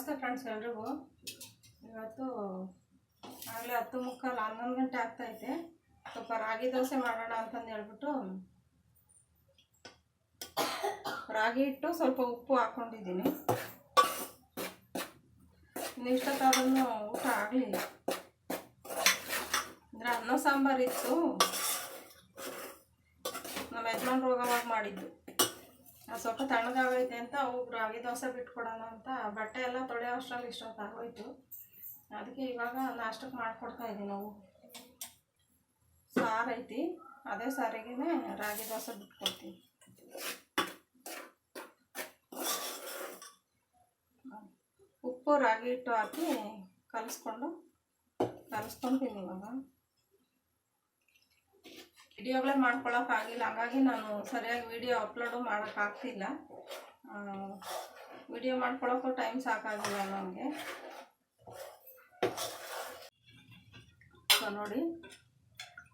ನಮಸ್ತೆ ಫ್ರೆಂಡ್ಸ್ ಎಲ್ರಿಗೂ. ಇವತ್ತು ಆಗಲೇ ಹತ್ತು ಮುಕ್ಕಾಲು ಹನ್ನೊಂದು ಗಂಟೆ ಆಗ್ತೈತೆ ಸ್ವಲ್ಪ ರಾಗಿ ದೋಸೆ ಮಾಡೋಣ ಅಂತಂದು ಹೇಳ್ಬಿಟ್ಟು ರಾಗಿ ಹಿಟ್ಟು ಸ್ವಲ್ಪ ಉಪ್ಪು ಹಾಕ್ಕೊಂಡಿದ್ದೀನಿ ಇಷ್ಟೊತ್ತಾದ್ರೂ ಊಟ ಆಗಲಿ ಅಂದರೆ ಅನ್ನ ಸಾಂಬಾರಿತ್ತು ನಮ್ಮ ಯಜಮಾನ್ರು ಹೋಗೋವಾಗ ಮಾಡಿದ್ದು. ಸ್ವಲ್ಪ ತಣ್ಣಗಾಗೈತೆ ಅಂತ ಅವು ರಾಗಿ ದೋಸೆ ಬಿಟ್ಕೊಡೋಣ ಅಂತ. ಬಟ್ಟೆ ಎಲ್ಲ ತೊಳೆಯೋ ಅಷ್ಟರಲ್ಲಿ ಇಷ್ಟೊತ್ತು ಆಗೋಯ್ತು. ಅದಕ್ಕೆ ಇವಾಗ ನಾಷ್ಟಕ್ಕೆ ಮಾಡಿಕೊಡ್ತಾ ಇದ್ದೀವಿ ನಾವು. ಸಾರು ಐತಿ. ಅದೇ ಸಾರಿಗೆ ರಾಗಿ ದೋಸೆ ಬಿಟ್ಕೊಡ್ತೀವಿ. ಉಪ್ಪು, ರಾಗಿ ಹಿಟ್ಟು ಹಾಕಿ ಕಲಿಸ್ಕೊಂಡು ಕಲಿಸ್ಕೊಂತೀನಿ ಇವಾಗ. ವಿಡಿಯೋಗಳೇ ಮಾಡ್ಕೊಳ್ಳೋಕ್ಕಾಗಿಲ್ಲ ಹಾಗಾಗಿ ನಾನು ಸರಿಯಾಗಿ ವಿಡಿಯೋ ಅಪ್ಲೋಡು ಮಾಡೋಕ್ಕಾಗ್ತಿಲ್ಲ. ವಿಡಿಯೋ ಮಾಡ್ಕೊಳ್ಳೋಕ್ಕೂ ಟೈಮ್ ಸಾಕಾಗಿಲ್ಲ ನನಗೆ ಸೊ, ನೋಡಿ,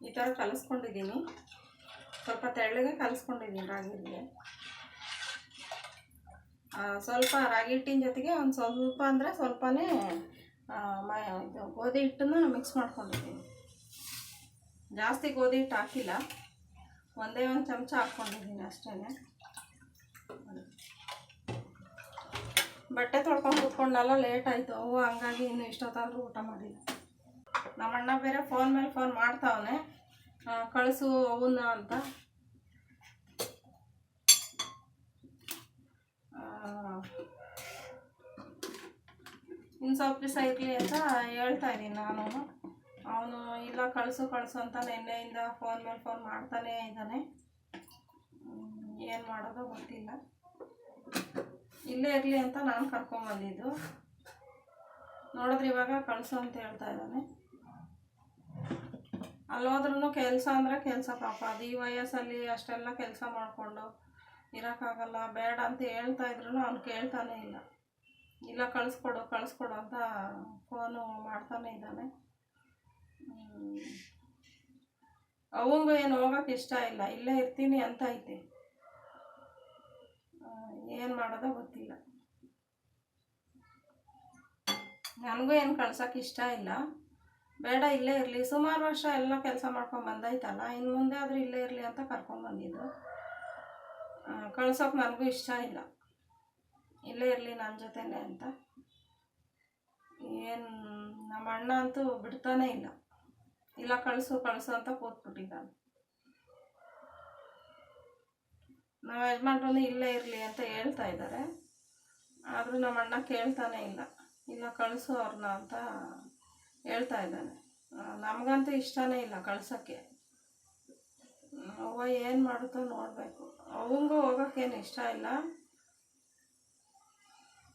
ಈ ಥರ ಕಲಿಸ್ಕೊಂಡಿದ್ದೀನಿ. ಸ್ವಲ್ಪ ತೆಳ್ಳಗೆ ಕಲಿಸ್ಕೊಂಡಿದ್ದೀನಿ ರಾಗಿಗೆ. ಸ್ವಲ್ಪ ರಾಗಿ ಹಿಟ್ಟಿನ ಜೊತೆಗೆ ಒಂದು ಸ್ವಲ್ಪ ಅಂದರೆ ಸ್ವಲ್ಪನೇ ಇದು ಗೋಧಿ ಹಿಟ್ಟನ್ನು ಮಿಕ್ಸ್ ಮಾಡ್ಕೊಂಡಿದ್ದೀನಿ. ಜಾಸ್ತಿ ಗೋಧಿ ಹಿಟ್ಟು ಹಾಕಿಲ್ಲ. ಒಂದೇ ಒಂದು ಚಮಚ ಹಾಕ್ಕೊಂಡಿದ್ದೀನಿ ಅಷ್ಟೇ ಬಟ್ಟೆ ತೊಳ್ಕೊಂಡು ಕೂತ್ಕೊಂಡಲ್ಲ, ಲೇಟ್ ಆಯಿತು. ಅವು ಹಂಗಾಗಿ ಇನ್ನು ಇಷ್ಟೊತ್ತಾದರೂ ಊಟ ಮಾಡಿಲ್ಲ. ನಮ್ಮಣ್ಣ ಬೇರೆ ಫೋನ್ ಮೇಲೆ ಫೋನ್ ಮಾಡ್ತಾವನೆ. ಕಳಿಸು ಅವನ್ನ ಅಂತ. ಇನ್ನು ಸ್ವಲ್ಪ ದಿವಸ ಇರಲಿ ಅಂತ ಹೇಳ್ತಾ ಇದ್ದೀನಿ ನಾನು. ಅವನು, ಇಲ್ಲ, ಕಳಿಸು ಕಳಿಸು ಅಂತ ನಿನ್ನೆಯಿಂದ ಫೋನ್ ಮೇಲೆ ಫೋನ್ ಮಾಡ್ತಾನೇ ಇದ್ದಾನೆ. ಏನು ಮಾಡೋದೋ ಗೊತ್ತಿಲ್ಲ. ಇಲ್ಲೇ ಇರಲಿ ಅಂತ ನಾನು ಕರ್ಕೊಂಬಂದಿದ್ದು ನೋಡಿದ್ರೆ ಇವಾಗ ಕಳಿಸು ಅಂತ ಹೇಳ್ತಾ ಇದ್ದಾನೆ. ಅಲ್ಲೋದ್ರೂ ಕೆಲಸ ಅಂದರೆ ಕೆಲಸ ಪಾಪ. ಅದು ಈ ವಯಸ್ಸಲ್ಲಿ ಅಷ್ಟೆಲ್ಲ ಕೆಲಸ ಮಾಡಿಕೊಂಡು ಇರೋಕ್ಕಾಗಲ್ಲ, ಬೇಡ ಅಂತ ಹೇಳ್ತಾ ಇದ್ರು ಅವ್ನು ಕೇಳ್ತಾನೆ ಇಲ್ಲ. ಇಲ್ಲ, ಕಳಿಸ್ಕೊಡು ಕಳಿಸ್ಕೊಡು ಅಂತ ಫೋನು ಮಾಡ್ತಾನೆ ಇದ್ದಾನೆ. ಅವಂಗೂ ಏನು ಹೋಗೋಕೆ ಇಷ್ಟ ಇಲ್ಲ, ಇಲ್ಲೇ ಇರ್ತೀನಿ ಅಂತ ಐತೆ. ಏನು ಮಾಡೋದೋ ಗೊತ್ತಿಲ್ಲ. ನನಗೂ ಏನು ಕಳ್ಸೋಕೆ ಇಷ್ಟ ಇಲ್ಲ. ಬೇಡ, ಇಲ್ಲೇ ಇರಲಿ. ಸುಮಾರು ವರ್ಷ ಎಲ್ಲ ಕೆಲಸ ಮಾಡ್ಕೊಂಡು ಬಂದೈತಲ್ಲ ಇನ್ನು ಮುಂದೆ ಆದರೂ ಇಲ್ಲೇ ಇರಲಿ ಅಂತ ಕರ್ಕೊಂಡ್ಬಂದಿದ್ದು ಕಳ್ಸೋಕೆ ನನಗೂ ಇಷ್ಟ ಇಲ್ಲ. ಇಲ್ಲೇ ಇರಲಿ ನನ್ನ ಜೊತೆನೇ ಅಂತ. ಏನು ನಮ್ಮ ಅಣ್ಣ ಅಂತೂ ಬಿಡ್ತಾನೇ ಇಲ್ಲ. ಇಲ್ಲ ಕಳಿಸು ಕಳಿಸು ಅಂತ ಕೂತ್ಬಿಟ್ಟಿದ್ದಾನೆ ನಮ್ಮ ಯಜಮಾನ್ರು ಇಲ್ಲೇ ಇರಲಿ ಅಂತ ಹೇಳ್ತಾ ಇದ್ದಾರೆ. ಆದರೂ ನಮ್ಮ ಅಣ್ಣ ಕೇಳ್ತಾನೆ ಇಲ್ಲ. ಇಲ್ಲ ಕಳಿಸು ಅವ್ರನ್ನ ಅಂತ ಹೇಳ್ತಾ ಇದ್ದಾನೆ. ನಮಗಂತೂ ಇಷ್ಟನೇ ಇಲ್ಲ ಕಳ್ಸೋಕ್ಕೆ. ಅವ್ವ ಏನು ಮಾಡುತ್ತೋ ನೋಡಬೇಕು. ಅವಂಗೂ ಹೋಗೋಕ್ಕೇನು ಇಷ್ಟ ಇಲ್ಲ.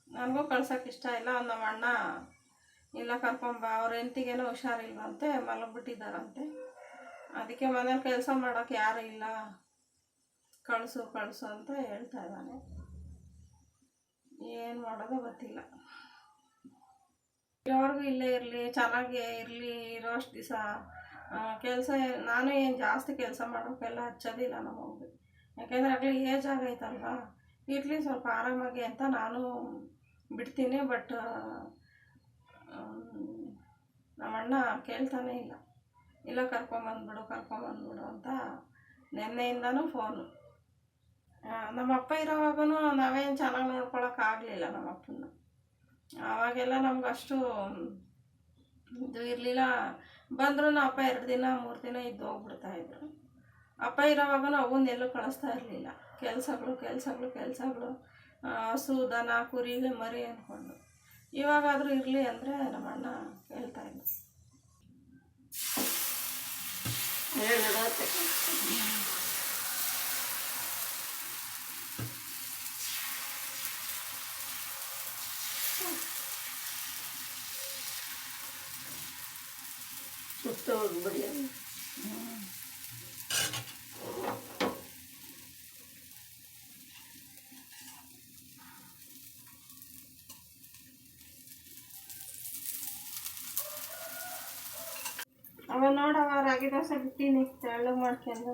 ನನಗೂ ಕಳ್ಸೋಕ್ಕೆ ಇಷ್ಟ ಇಲ್ಲ. ನಮ್ಮ ಅಣ್ಣ ಇಲ್ಲ ಕರ್ಕೊಂಬ, ಅವ್ರ ಹೆಂಡತಿಗೇನೋ ಹುಷಾರಿಲ್ವಂತೆ, ಮಲಗಿಬಿಟ್ಟಿದ್ದಾರಂತೆ. ಅದಕ್ಕೆ ಮನೇಲಿ ಕೆಲಸ ಮಾಡೋಕ್ಕೆ ಯಾರು ಇಲ್ಲ. ಕಳಿಸು ಕಳಿಸು ಅಂತ ಹೇಳ್ತಾ ಇದ್ದಾನೆ. ಏನು ಮಾಡೋದು ಗೊತ್ತಿಲ್ಲ. ಇರೋವರೆಗೂ ಇಲ್ಲೇ ಇರಲಿ, ಚೆನ್ನಾಗೇ ಇರಲಿ, ಇರೋಷ್ಟು ದಿವಸ. ಕೆಲಸ ನಾನು ಏನು ಜಾಸ್ತಿ ಕೆಲಸ ಮಾಡೋಕ್ಕೆಲ್ಲ ಹಚ್ಚೋದಿಲ್ಲ ನಮಗೆ ಯಾಕೆಂದರೆ ಆಗಲಿ ಏಜ್ ಆಗೈತಲ್ವಾ? ಇರಲಿ ಸ್ವಲ್ಪ ಆರಾಮಾಗಿ ಅಂತ ನಾನು ಬಿಡ್ತೀನಿ, ಬಟ್ ನಮ್ಮ ಅಣ್ಣ ಕೇಳ್ತಾನೆ ಇಲ್ಲ. ಇಲ್ಲ ಕರ್ಕೊಂಬಂದ್ಬಿಡು ಕರ್ಕೊಂಬಂದ್ಬಿಡು ಅಂತ ನಿನ್ನೆಯಿಂದನೂ ಫೋನು ನಮ್ಮ ಅಪ್ಪ ಇರೋವಾಗೂ ನಾವೇನು ಚೆನ್ನಾಗಿ ನೋಡ್ಕೊಳಕ್ಕಾಗಲಿಲ್ಲ ನಮ್ಮ ಅಪ್ಪನ ಆವಾಗೆಲ್ಲ ನಮ್ಗೆ ಅಷ್ಟು ಇದು ಇರಲಿಲ್ಲ. ಬಂದ್ರೂ ಅಪ್ಪ ಎರಡು ದಿನ, ಮೂರು ದಿನ ಇದ್ದು ಹೋಗ್ಬಿಡ್ತಾಯಿದ್ರು ಅಪ್ಪ ಇರೋವಾಗೂ ಅವನ್ನ ಎಲ್ಲೂ ಕಳಿಸ್ತಾ ಇರಲಿಲ್ಲ. ಕೆಲಸಗಳು ಕೆಲಸಗಳು ಕೆಲಸಗಳು. ಹಸು ದನ ಕುರಿ, ಮರಿ ಅಂದ್ಕೊಂಡು ಇವಾಗಾದರೂ ಇರಲಿ ಅಂದರೆ ನಮ್ಮ ಅಣ್ಣ ಹೇಳ್ತಾ ಇದ್ದ. ಸುತ್ತ ಹೋಗ್ಬಿಡಿ ನೋಡವ ರಾಗಿ ದೋಸೆ ಬಿಟ್ಟಿನಿ ತೆಳ್ಳಗೆ ಮಾಡ್ಕೊಂಡು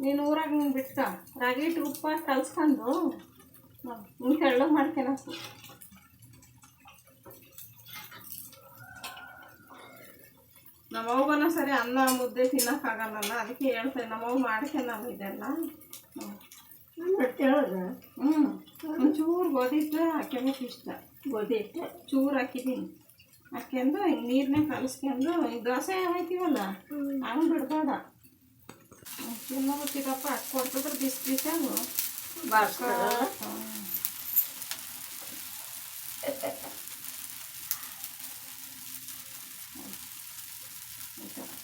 ನೀನು ಊರಾಗ ನೀನು ಬಿಟ್ಕ? ರಾಗಿ ಉಪ್ಪು ಉಪ್ಪ ಕಲ್ಸ್ಕೊಂಡು ನೀನು ತೆಳ್ಳಗೆ ಮಾಡ್ಕೊಂಡು ನಮ್ಮವ್ಗನ ಸರಿ ಅನ್ನ ಮುದ್ದೆ ತಿನ್ನೋಕ್ಕಾಗಲ್ಲ ಅದಕ್ಕೆ ಹೇಳ್ತೇನೆ ನಮ್ಮವ್ ಮಾಡ್ಕೊಳವು ಇದೆಲ್ಲ. ಹ್ಞೂ ಒಂಚೂರು ಗೋಧಿ ಹಿಟ್ಟು ಹಾಕ್ಯಬೇಕು ಇಷ್ಟ ಗೋಧಿ ಹಿಟ್ಟು ಚೂರು ಹಾಕಿದ್ದೀನಿ ಹಾಕ್ಯಂದು ಹಿಂಗೆ ನೀರನ್ನ ಕಲಿಸ್ಕೊಂಡು ಈ ದೋಸೆ ಹೋಯ್ತೀವಲ್ಲ ಹಂಗೆ ಬಿಡ್ಬೇಡ. ತಿನ್ನೋಬಿಟ್ಟಿದಪ್ಪ ಹಾಕ್ಕೊಡ್ತಿದ್ರೆ ಬಿಸಿ ಬಿಸಿಯಾಗು ಬಾರ್ಸ್ಕೊಳ್ಳೋದು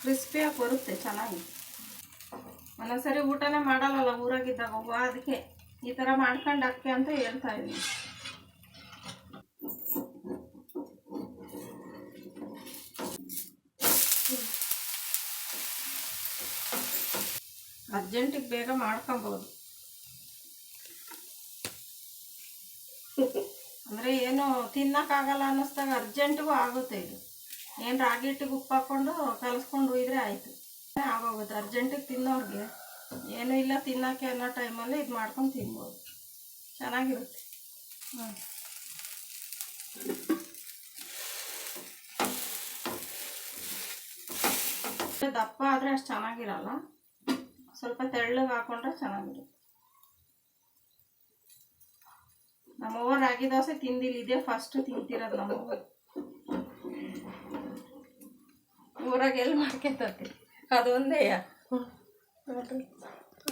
ಕ್ರಿಸ್ಪಿಯಾಗಿ ಬರುತ್ತೆ ಚೆನ್ನಾಗಿ. ಒಂದೊಂದ್ಸರಿ ಊಟನೇ ಮಾಡಲ್ಲಲ್ಲ, ಊರಾಗಿದ್ದಾಗ ಅದಕ್ಕೆ ಈ ಥರ ಮಾಡ್ಕೊಂಡು ಹಾಕಿ ಅಂತ ಹೇಳ್ತಾ ಇದ್ದೀನಿ. ಅರ್ಜೆಂಟಿಗೆ ಬೇಗ ಮಾಡ್ಕೊಬೋದು. ಅಂದರೆ ಏನು ತಿನ್ನೋಕ್ಕಾಗಲ್ಲ ಅನ್ನಿಸ್ದಾಗ ಅರ್ಜೆಂಟಿಗೂ ಆಗುತ್ತೆ ಇದು. ಏನು ರಾಗಿ ಹಿಟ್ಟಿಗೆ ಉಪ್ಪು ಹಾಕ್ಕೊಂಡು ಕಲಿಸ್ಕೊಂಡು ಒಯ್ದ್ರೆ ಆಯಿತು. ಆಗೋಗುತ್ತೆ. ಅರ್ಜೆಂಟಿಗೆ ತಿನ್ನೋರಿಗೆ ಏನೂ ಇಲ್ಲ ತಿನ್ನೋಕ್ಕೆ ಅನ್ನೋ ಟೈಮಲ್ಲಿ ಇದು ಮಾಡ್ಕೊಂಡು ತಿನ್ಬೋದು. ಚೆನ್ನಾಗಿರುತ್ತೆ. ಹ್ಞೂ ದಪ್ಪ ಆದರೆ ಅಷ್ಟು ಚೆನ್ನಾಗಿರಲ್ಲ. ಸ್ವಲ್ಪ ತೆಳ್ಳಗೆ ಹಾಕೊಂಡ್ರೆ ಚೆನ್ನಾಗಿರುತ್ತೆ. ನಮ್ಮವ್ವ ರಾಗಿ ದೋಸೆ ತಿಂದಿಲ್ಲ, ಇದೇ ಫಸ್ಟ್ ತಿಂತಿರೋದು ನಮ್ಮವ್ವ. ಊರಾಗ ಎಲ್ಲಿ ಮಾಡ್ಕೊತತಿ ಅದೊಂದೇ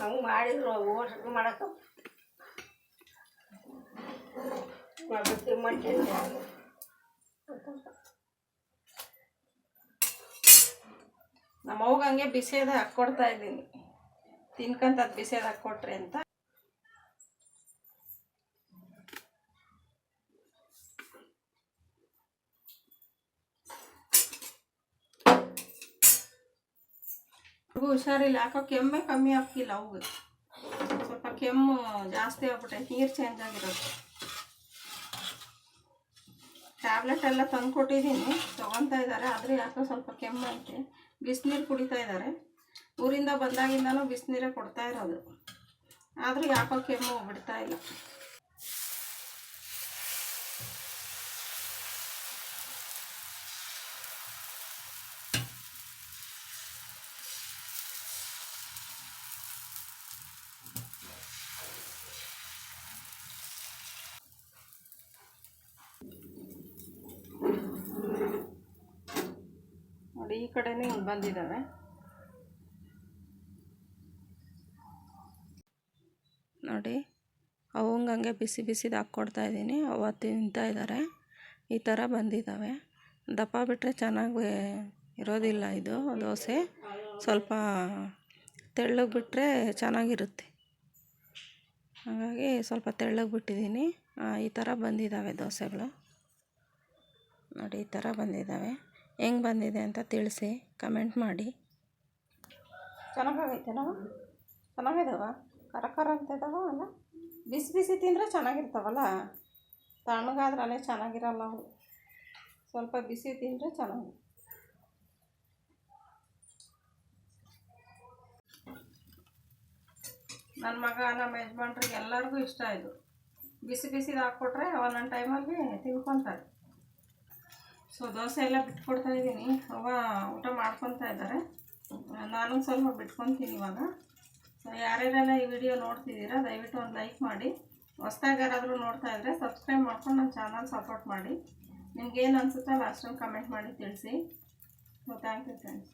ನಾವು ಮಾಡಿದ್ರು ಓಟ್ರಿಗೆ ಮಾಡಕ್ಕ ನಮ್ಮವ್ಗ ಹಂಗೆ ಬಿಸಿದ ಹಾಕ್ಕೊಡ್ತಾ ಇದ್ದೀನಿ. ತಿನ್ಕಂತ ಬಿಸಿದ ಕೊಟ್ರಿ ಅಂತ. ಹುಷಾರಿಲ್ಲ. ಯಾಕೋ ಕೆಮ್ಮೆ ಕಮ್ಮಿ ಆಗ್ತಿಲ್ಲ ಅವು ಸ್ವಲ್ಪ ಕೆಮ್ಮು ಜಾಸ್ತಿ ಆಗ್ಬಿಟ್ಟೆ ನೀರು ಚೇಂಜ್ ಆಗಿರೋದು. ಟ್ಯಾಬ್ಲೆಟ್ ಎಲ್ಲ ತಂದು ಕೊಟ್ಟಿದ್ದೀನಿ ತೊಗೊತಾ ಇದ್ದಾರೆ. ಆದರೆ ಯಾಕೋ ಸ್ವಲ್ಪ ಕೆಮ್ಮು ಬಿಸಿನೀರು ಕುಡಿತಾ ಇದ್ದಾರೆ. ಊರಿಂದ ಬಂದಾಗಿಂದನೂ ಬಿಸಿನೀರೇ ಕೊಡ್ತಾ ಇರೋದು. ಆದರೂ ಯಾಕೋ ಕೆಮ್ಮು ಬಿಡ್ತಾ ಇಲ್ಲ. ನೋಡಿ ಈ ಕಡೆನೇ ಬಂದಿದ್ದಾವೆ ನೋಡಿ ಅವಂಗೆ ಹಂಗೆ ಬಿಸಿ ಬಿಸಿದು ಹಾಕ್ಕೊಡ್ತಾ ಇದ್ದೀನಿ. ಅವತ್ತು ತಿಂತಾಯಿದ್ದಾರೆ ಈ ಥರ ಬಂದಿದ್ದಾವೆ ದಪ್ಪ ಬಿಟ್ಟರೆ ಚೆನ್ನಾಗಿ ಇರೋದಿಲ್ಲ ಇದು ದೋಸೆ. ಸ್ವಲ್ಪ ತೆಳ್ಳಗೆ ಬಿಟ್ಟರೆ ಚೆನ್ನಾಗಿರುತ್ತೆ. ಹಾಗಾಗಿ ಸ್ವಲ್ಪ ತೆಳ್ಳಗೆ ಬಿಟ್ಟಿದ್ದೀನಿ. ಈ ಥರ ಬಂದಿದ್ದಾವೆ ದೋಸೆಗಳು. ನೋಡಿ, ಈ ಥರ ಬಂದಿದ್ದಾವೆ ಹೆಂಗೆ ಬಂದಿದೆ ಅಂತ ತಿಳಿಸಿ ಕಮೆಂಟ್ ಮಾಡಿ. ಚೆನ್ನಾಗೈತೆ ಚೆನ್ನಾಗಿದಾವ? ಕರ ಖರ ಅಂತ ಇದಾವ ಅಲ್ಲ? ಬಿಸಿ ಬಿಸಿ ತಿಂದರೆ ಚೆನ್ನಾಗಿರ್ತಾವಲ್ಲ? ತಣ್ಣಗಾದ್ರೇ ಚೆನ್ನಾಗಿರಲ್ಲ ಅವು. ಸ್ವಲ್ಪ ಬಿಸಿ ತಿಂದರೆ ಚೆನ್ನಾಗಿ. ನನ್ನ ಮಗ ನಮ್ಮ ಯಜಮಾನ್ರಿಗೆ ಎಲ್ಲರಿಗೂ ಇಷ್ಟ ಇದು. ಬಿಸಿ ಬಿಸಿದು ಹಾಕ್ಕೊಟ್ರೆ ಒಂದೊಂದು ಟೈಮಲ್ಲಿ ತಿನ್ಕೊತಾರೆ. ಸೊ, ದೋಸೆ ಎಲ್ಲ ಬಿಟ್ಕೊಡ್ತಾ ಇದ್ದೀನಿ ಅವ ಊಟ ಮಾಡ್ಕೊತಾ ಇದ್ದಾರೆ ನಾನು ಸ್ವಲ್ಪ ಬಿಟ್ಕೊತೀನಿ ಇವಾಗ. ಯಾರ್ಯಾರೆಲ್ಲ ಈ ವಿಡಿಯೋ ನೋಡ್ತಿದ್ದೀರಾ, ದಯವಿಟ್ಟು ಒಂದು ಲೈಕ್ ಮಾಡಿ. ಹೊಸ್ದಾಗಿ ಯಾರಾದರೂ ನೋಡ್ತಾ ಇದ್ದರೆ ಸಬ್ಸ್ಕ್ರೈಬ್ ಮಾಡ್ಕೊಂಡು ನಮ್ಮ ಚಾನಲ್ ಸಪೋರ್ಟ್ ಮಾಡಿ. ನಿಮ್ಗೇನು ಅನಿಸುತ್ತಲ್ಲ ಅಷ್ಟೊಂದು ಕಮೆಂಟ್ ಮಾಡಿ ತಿಳಿಸಿ. So thank you friends